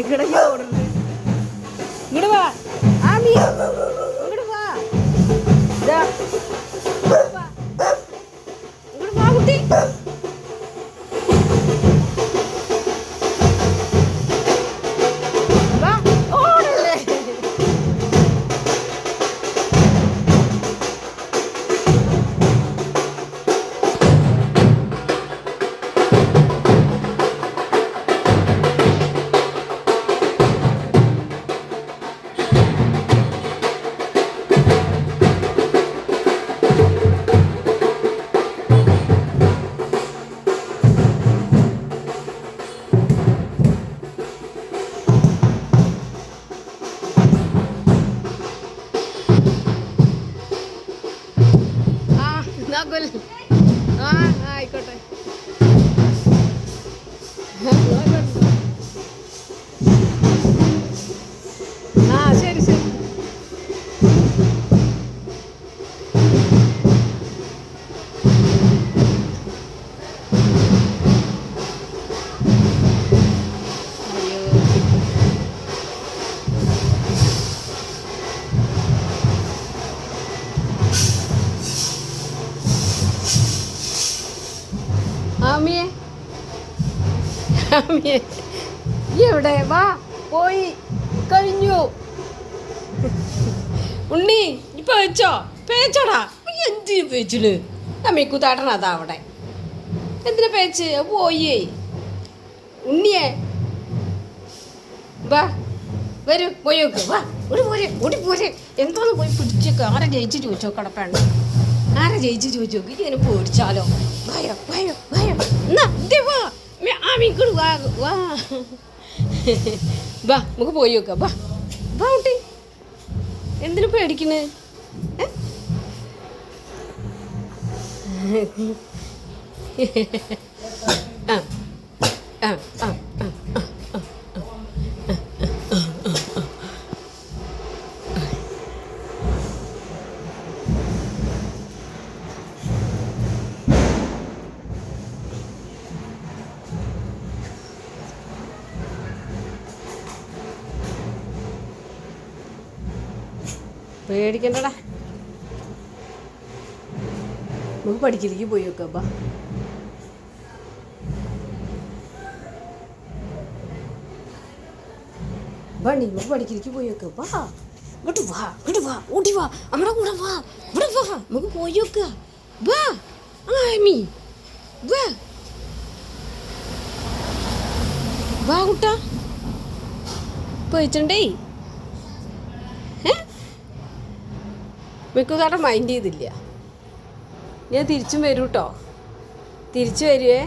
ഇങ്ങടേക്ക് ഓടുന്നത് ഇങ്ങോട്ട് വാ. ആമി ഇങ്ങോട്ട് വാ. ഇതാ. ഇങ്ങോട്ട് വാ കുട്ടി. ആ ആ, ആയിക്കോട്ടെ. ആമിയെ ആമിയെ എവിടെ? വാ പോയി. കഴിഞ്ഞു. ഉണ്ണി ഇപ്പൊ വെച്ചോ പേച്ചോടാ എന്തിനു പേച്ചിന് അമ്മീക്കുത്താട്ടണ അതാ അവിടെ. എന്തിനാ പേച്ച് പോയി. ഉണ്ണിയെ. വാ വരൂ പോയി നോക്ക്. വാ ഓടി പോരെ ഓടി പോരെ. എന്തോന്ന് പോയി പിടിച്ചേക്ക് ആരെ ജയിച്ച് ചോദിച്ചോ കടപ്പേണ്ട ആരെ ജയിച്ചു ചോദിച്ചു നോക്കി ഇങ്ങനെ പേടിച്ചാലോ? നമുക്ക് പോയി നോക്കാം. വാ. വാ കുട്ടി. എന്തിനു പേടിക്കണ്? ഏ? പേടിക്കണ്ടടാ. നമുക്ക് പഠിക്കലേക്ക് പോയി നോക്കാം ബാ. ബണ്ണി നമുക്ക് പഠിക്കലേക്ക് പോയി നോക്കാം വാ ഇങ്ങോട്ട് വാ ഇങ്ങോട്ട് വാ ഓടി വാ. നമ്മുടെ കൂടെ വാ. ഇവിടെ വാ നമുക്ക് പോയി നോക്കുക വാ ആമി വാ വാ കുട്ടാ. പോയിച്ചുണ്ടേ മിക്കുതാട്ടം മൈൻഡ് ചെയ്തില്ല. ഞാൻ തിരിച്ചും വരൂ കേട്ടോ തിരിച്ചു വരുവേ?